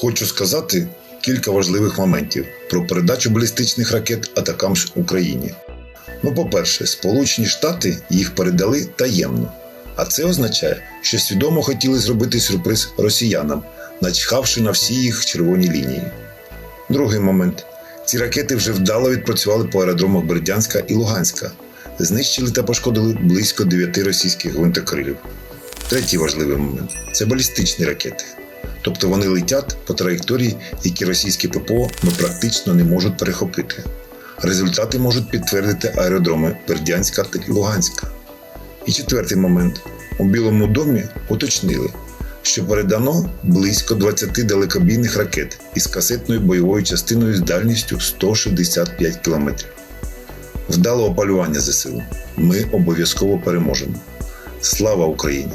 Хочу сказати кілька важливих моментів про передачу балістичних ракет атакамс Україні. Ну, по-перше, Сполучені Штати їх передали таємно, а це означає, що свідомо хотіли зробити сюрприз росіянам, начхавши на всі їх червоні лінії. Другий момент. Ці ракети вже вдало відпрацювали по аеродромах Бердянська і Луганська, знищили та пошкодили близько 9 російських гвинтокрилів. Третій важливий момент це балістичні ракети. Тобто вони летять по траєкторії, які російські ППО ну, практично не можуть перехопити. Результати можуть підтвердити аеродроми Бердянська та Луганська. І четвертий момент. У Білому домі уточнили, що передано близько 20 далекобійних ракет із касетною бойовою частиною з дальністю 165 км. Вдало опалювання ЗСУ. Ми обов'язково переможемо. Слава Україні!